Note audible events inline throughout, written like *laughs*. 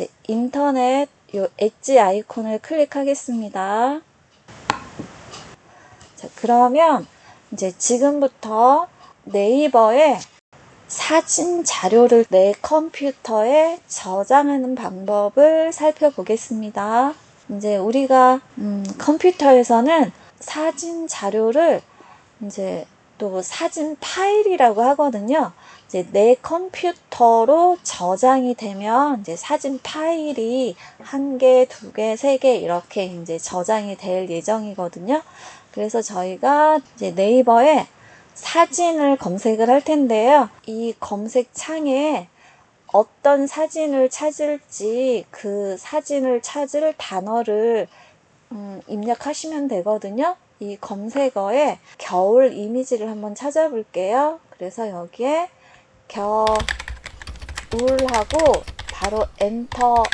이제 인터넷 요 엣지 아이콘을 클릭하겠습니다. 자, 그러면 이제 지금부터 네이버에 사진 자료를 내 컴퓨터에 저장하는 방법을 살펴보겠습니다. 이제 우리가 음, 컴퓨터에서는 사진 자료를 이제 또 사진 파일이라고 하거든요. 이제 내 컴퓨터로 저장이 되면 이제 사진 파일이 한 개, 두 개, 세 개 이렇게 이제 저장이 될 예정이거든요. 그래서 저희가 이제 네이버에 사진을 검색을 할 텐데요. 이 검색 창에 어떤 사진을 찾을지 그 사진을 찾을 단어를 음, 입력하시면 되거든요. 이 검색어에 겨울 이미지를 한번 찾아볼게요. 그래서 여기에 겨울하고 바로 엔터를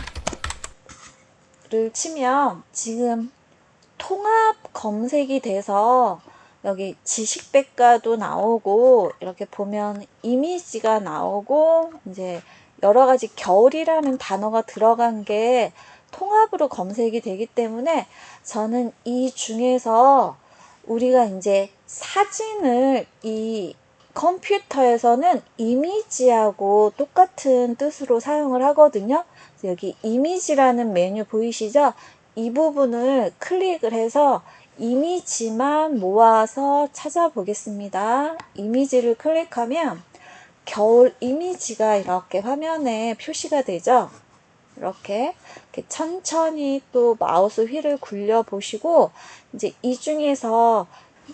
치면 지금 통합 검색이 돼서 여기 지식백과도 나오고 이렇게 보면 이미지가 나오고 이제 여러 가지 겨울이라는 단어가 들어간 게 통합으로 검색이 되기 때문에 저는 이 중에서 우리가 이제 사진을 이 컴퓨터에서는 이미지하고 똑같은 뜻으로 사용을 하거든요. 여기 이미지라는 메뉴 보이시죠? 이 부분을 클릭을 해서 이미지만 모아서 찾아보겠습니다. 이미지를 클릭하면 겨울 이미지가 이렇게 화면에 표시가 되죠. 이렇게 천천히 또 마우스 휠을 굴려 보시고 이제 이 중에서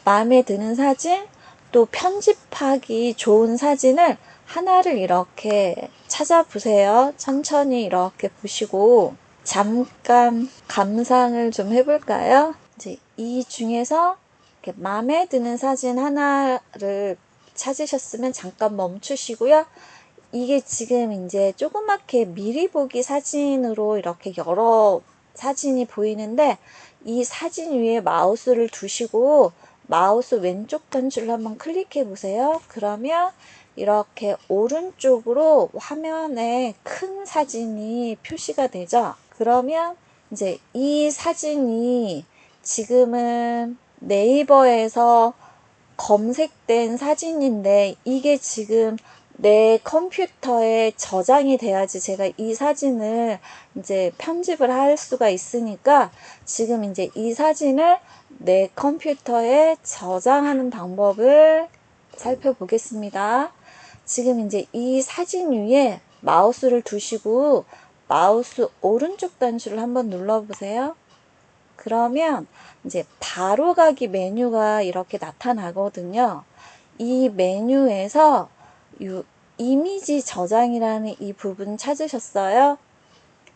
마음에 드는 사진 또 편집하기 좋은 사진을 하나를 이렇게 찾아보세요. 천천히 이렇게 보시고 잠깐 감상을 좀 해볼까요? 이제 이 중에서 이렇게 마음에 드는 사진 하나를 찾으셨으면 잠깐 멈추시고요. 이게 지금 이제 조그맣게 미리 보기 사진으로 이렇게 여러 사진이 보이는데 이 사진 위에 마우스를 두시고 마우스 왼쪽 단추를 한번 클릭해 보세요. 그러면 이렇게 오른쪽으로 화면에 큰 사진이 표시가 되죠. 그러면 이제 이 사진이 지금은 네이버에서 검색된 사진인데 이게 지금 내 컴퓨터에 저장이 돼야지 제가 이 사진을 이제 편집을 할 수가 있으니까 지금 이제 이 사진을 내 컴퓨터에 저장하는 방법을 살펴보겠습니다. 지금 이제 이 사진 위에 마우스를 두시고 마우스 오른쪽 단추를 한번 눌러보세요. 그러면 이제 바로 가기 메뉴가 이렇게 나타나거든요. 이 메뉴에서 이 이미지 저장이라는 이 부분 찾으셨어요?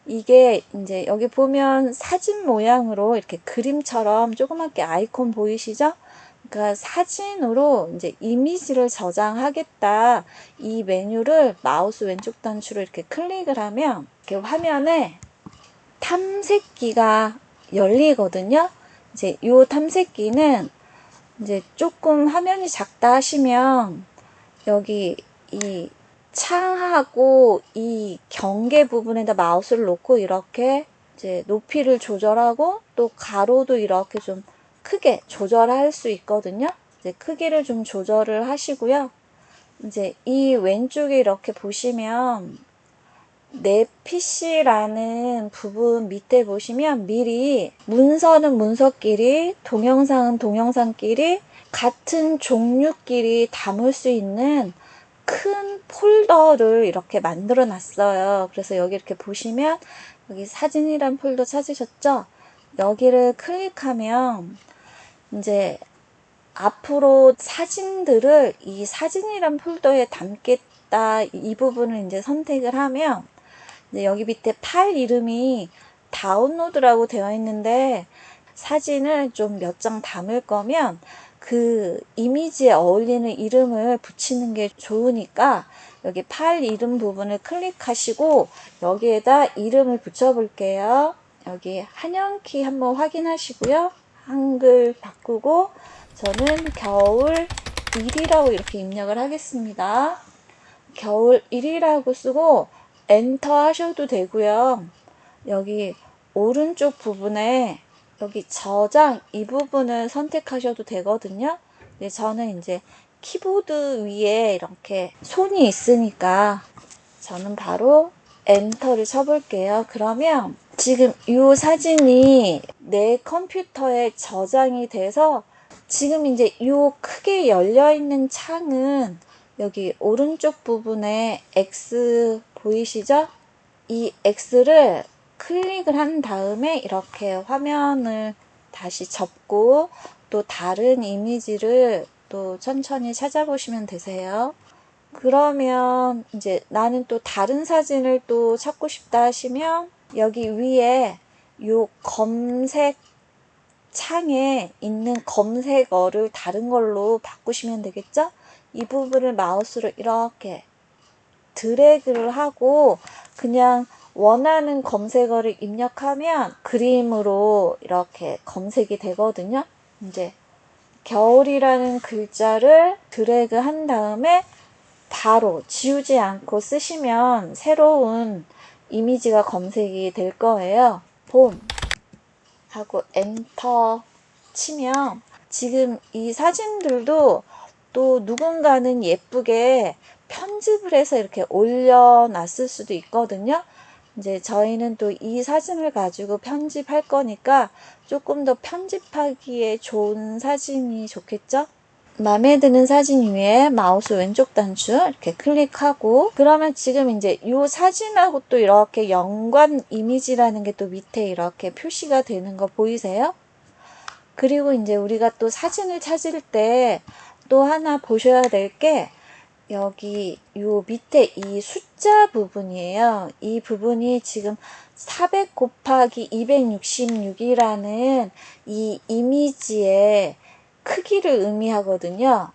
이게 이제 여기 보면 사진 모양으로 이렇게 그림처럼 조그맣게 아이콘 보이시죠? 그러니까 사진으로 이제 이미지를 저장하겠다. 이 메뉴를 마우스 왼쪽 단추로 이렇게 클릭을 하면 이렇게 화면에 탐색기가 열리거든요. 이제 이 탐색기는 이제 조금 화면이 작다 하시면 여기 이 창하고 이 경계 부분에다 마우스를 놓고 이렇게 이제 높이를 조절하고 또 가로도 이렇게 좀 크게 조절할 수 있거든요. 이제 크기를 좀 조절을 하시고요. 이제 이 왼쪽에 이렇게 보시면 내 PC라는 부분 밑에 보시면 미리 문서는 문서끼리, 동영상은 동영상끼리 같은 종류끼리 담을 수 있는 큰 폴더를 이렇게 만들어 놨어요. 그래서 여기 이렇게 보시면 여기 사진이란 폴더 찾으셨죠? 여기를 클릭하면 이제 앞으로 사진들을 이 사진이란 폴더에 담겠다 이 부분을 이제 선택을 하면 이제 여기 밑에 파일 이름이 다운로드라고 되어 있는데 사진을 좀 몇 장 담을 거면 그 이미지에 어울리는 이름을 붙이는 게 좋으니까 여기 파일 이름 부분을 클릭하시고 여기에다 이름을 붙여 볼게요. 여기 한영키 한번 확인하시고요. 한글 바꾸고 저는 겨울 1이라고 이렇게 입력을 하겠습니다. 겨울 1이라고 쓰고 엔터 하셔도 되고요. 여기 오른쪽 부분에 여기 저장 이 부분을 선택하셔도 되거든요. 근데 저는 이제 키보드 위에 이렇게 손이 있으니까 저는 바로 엔터를 쳐볼게요. 그러면 지금 이 사진이 내 컴퓨터에 저장이 돼서 지금 이제 이 크게 열려 있는 창은 여기 오른쪽 부분에 X 보이시죠? 이 X를 클릭을 한 다음에 이렇게 화면을 다시 접고 또 다른 이미지를 또 천천히 찾아보시면 되세요. 그러면 이제 나는 또 다른 사진을 또 찾고 싶다 하시면 여기 위에 요 검색 창에 있는 검색어를 다른 걸로 바꾸시면 되겠죠? 이 부분을 마우스로 이렇게 드래그를 하고 그냥 원하는 검색어를 입력하면 그림으로 이렇게 검색이 되거든요. 이제 겨울이라는 글자를 드래그 한 다음에 바로 지우지 않고 쓰시면 새로운 이미지가 검색이 될 거예요. 봄 하고 엔터 치면 지금 이 사진들도 또 누군가는 예쁘게 편집을 해서 이렇게 올려놨을 수도 있거든요. 이제 저희는 또 이 사진을 가지고 편집할 거니까 조금 더 편집하기에 좋은 사진이 좋겠죠? 마음에 드는 사진 위에 마우스 왼쪽 단추 이렇게 클릭하고 그러면 지금 이제 이 사진하고 또 이렇게 연관 이미지라는 게 또 밑에 이렇게 표시가 되는 거 보이세요? 그리고 이제 우리가 또 사진을 찾을 때 또 하나 보셔야 될게 여기 요 밑에 이 숫자 부분이에요. 이 부분이 지금 400 곱하기 266이라는 이 이미지의 크기를 의미하거든요.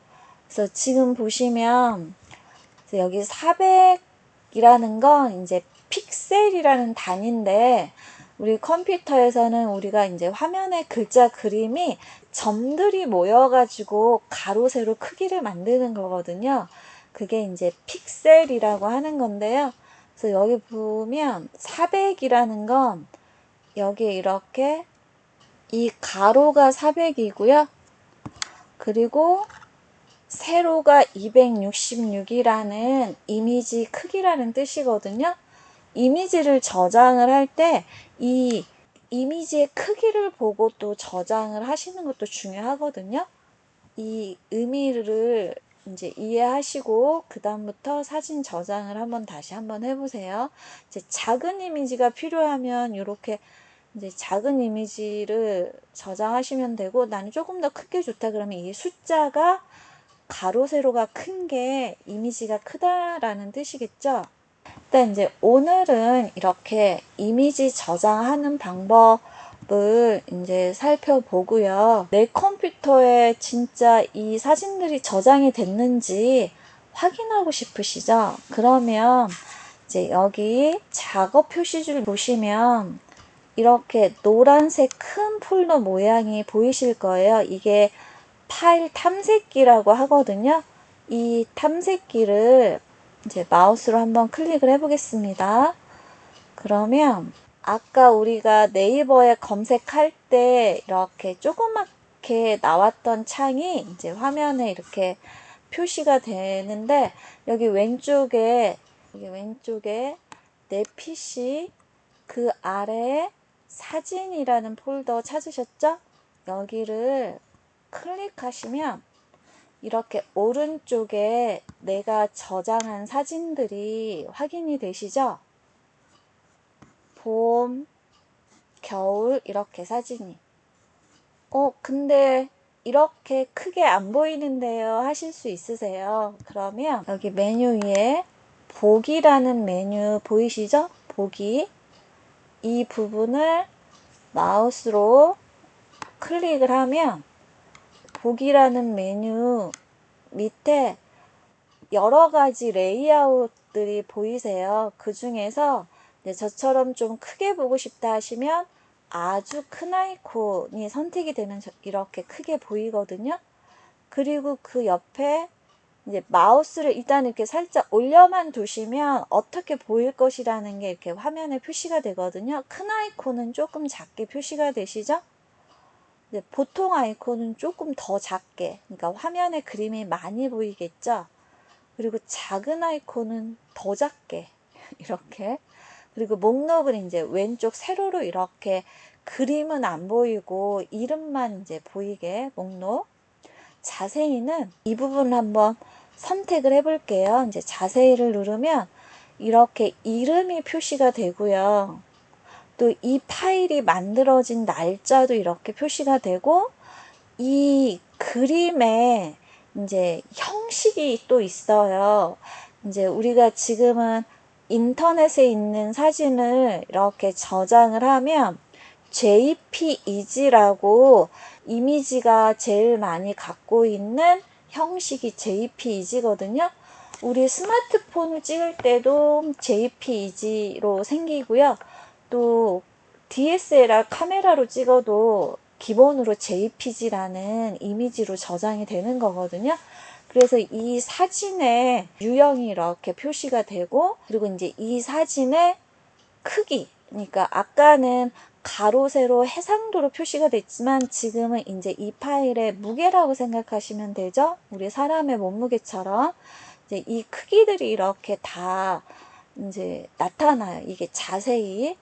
그래서 지금 보시면 여기 400이라는 건 이제 픽셀이라는 단위인데 우리 컴퓨터에서는 우리가 이제 화면에 글자 그림이 점들이 모여가지고 가로 세로 크기를 만드는 거거든요. 그게 이제 픽셀이라고 하는 건데요. 그래서 여기 보면 400이라는 건 여기 이렇게 이 가로가 400이고요. 그리고 세로가 266이라는 이미지 크기라는 뜻이거든요. 이미지를 저장을 할 때 이 이미지의 크기를 보고 또 저장을 하시는 것도 중요하거든요. 이 의미를 이제 이해하시고 그다음부터 사진 저장을 한번 다시 한번 해보세요. 이제 작은 이미지가 필요하면 이렇게 이제 작은 이미지를 저장하시면 되고 나는 조금 더 크게 좋다 그러면 이 숫자가 가로 세로가 큰 게 이미지가 크다라는 뜻이겠죠. 일단 이제 오늘은 이렇게 이미지 저장하는 방법 을 이제 살펴보고요. 내 컴퓨터에 진짜 이 사진들이 저장이 됐는지 확인하고 싶으시죠? 그러면 이제 여기 작업 표시줄 보시면 이렇게 노란색 큰 폴더 모양이 보이실 거예요. 이게 파일 탐색기라고 하거든요. 이 탐색기를 이제 마우스로 한번 클릭을 해보겠습니다. 그러면 아까 우리가 네이버에 검색할 때 이렇게 조그맣게 나왔던 창이 이제 화면에 이렇게 표시가 되는데 여기 왼쪽에 여기 왼쪽에 내 PC 그 아래에 사진이라는 폴더 찾으셨죠? 여기를 클릭하시면 이렇게 오른쪽에 내가 저장한 사진들이 확인이 되시죠? 봄, 겨울 이렇게 사진이. 어, 근데 이렇게 크게 안 보이는데요 하실 수 있으세요. 그러면 여기 메뉴 위에 보기라는 메뉴 보이시죠? 보기. 이 부분을 마우스로 클릭을 하면 보기라는 메뉴 밑에 여러 가지 레이아웃들이 보이세요. 그 중에서 저처럼 좀 크게 보고 싶다 하시면 아주 큰 아이콘이 선택이 되면 이렇게 크게 보이거든요. 그리고 그 옆에 이제 마우스를 일단 이렇게 살짝 올려만 두시면 어떻게 보일 것이라는 게 이렇게 화면에 표시가 되거든요. 큰 아이콘은 조금 작게 표시가 되시죠? 보통 아이콘은 조금 더 작게, 그러니까 화면에 그림이 많이 보이겠죠? 그리고 작은 아이콘은 더 작게, *laughs* 이렇게. 그리고 목록은 이제 왼쪽 세로로 이렇게 그림은 안 보이고 이름만 이제 보이게 목록. 자세히는 이 부분을 한번 선택을 해 볼게요. 이제 자세히를 누르면 이렇게 이름이 표시가 되고요. 또 이 파일이 만들어진 날짜도 이렇게 표시가 되고 이 그림에 이제 형식이 또 있어요. 이제 우리가 지금은 인터넷에 있는 사진을 이렇게 저장을 하면 JPEG라고 이미지가 제일 많이 갖고 있는 형식이 JPEG거든요. 우리 스마트폰을 찍을 때도 JPEG로 생기고요. 또 DSLR 카메라로 찍어도 기본으로 JPG라는 이미지로 저장이 되는 거거든요. 그래서 이 사진의 유형이 이렇게 표시가 되고 그리고 이제 이 사진의 크기 그러니까 아까는 가로 세로 해상도로 표시가 됐지만 지금은 이제 이 파일의 무게라고 생각하시면 되죠. 우리 사람의 몸무게처럼 이제 이 크기들이 이렇게 다 이제 나타나요. 이게 자세히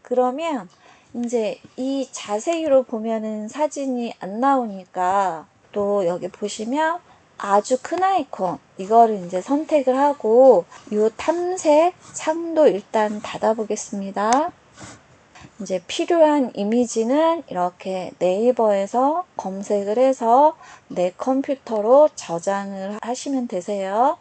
그러면 이제 이 자세히로 보면은 사진이 안 나오니까 또 여기 보시면 아주 큰 아이콘 이거를 이제 선택을 하고 이 탐색 창도 일단 닫아 보겠습니다. 이제 필요한 이미지는 이렇게 네이버에서 검색을 해서 내 컴퓨터로 저장을 하시면 되세요.